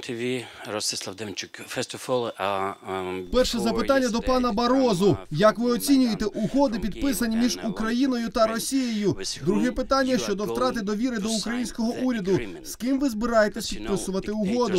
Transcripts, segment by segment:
ТВ, Ростислав Демчук. Uh, um, Перше запитання до пана um, Барозу. uh, Як ви оцінюєте угоди, підписані між uh, Україною та Росією? Друге питання щодо втрати довіри до українського уряду. З ким ви збираєтесь підписувати угоду?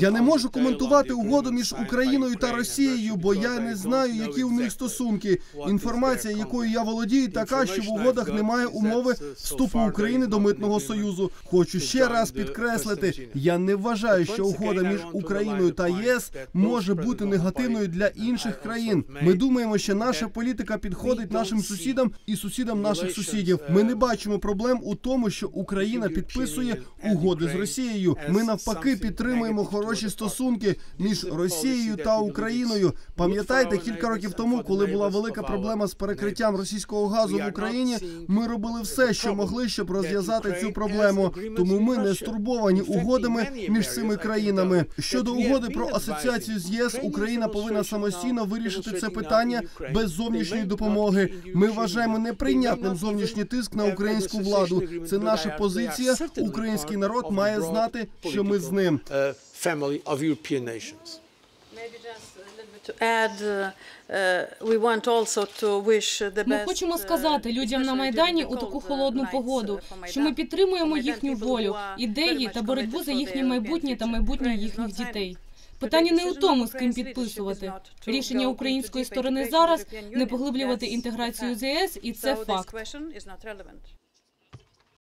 Я не можу коментувати угоду між Україною та Росією, бо я не знаю, які у них стосунки. Інформація, якою я володію, така, що в угодах немає умови вступу України до митного союзу. Хочу ще раз підкреслити, я не вважаю, що угода між Україною та ЄС може бути негативною для інших країн. Ми думаємо, що наша політика підходить нашим сусідам і сусідам наших сусідів. Ми не uh, бачимо проблем у тому, що Україна підписує and угоди з Росією. Ми навпаки підтримуємо хороші стосунки між Росією та Україною. Пам'ятаєте, кілька років тому, коли була велика проблема з перекриттям російського газу в Україні, ми робили все, що могли, щоб розв'язати цю проблему. Тому ми не стурбовані угодами між цими країнами. Щодо we have угоди про асоціацію з ЄС, Україна повинна самостійно вирішити це питання без зовнішньої допомоги. Ми вважаємо неприйнятним зовнішній тиск на українську владу. Це наша позиція. Український part народ має знати, що ми з ним. uh, family of European nations. Uh, uh, Ми best, хочемо uh, сказати людям на майдані у таку cold, uh, холодну погоду, uh, що ми підтримуємо їхню волю, ідеї та боротьбу за їхнє their майбутнє та майбутнє їхніх дітей. Питання the не у decision тому, of з ким підписувати. not to Рішення української сторони integration зараз не поглиблювати інтеграцію the з ЄС, і це факт.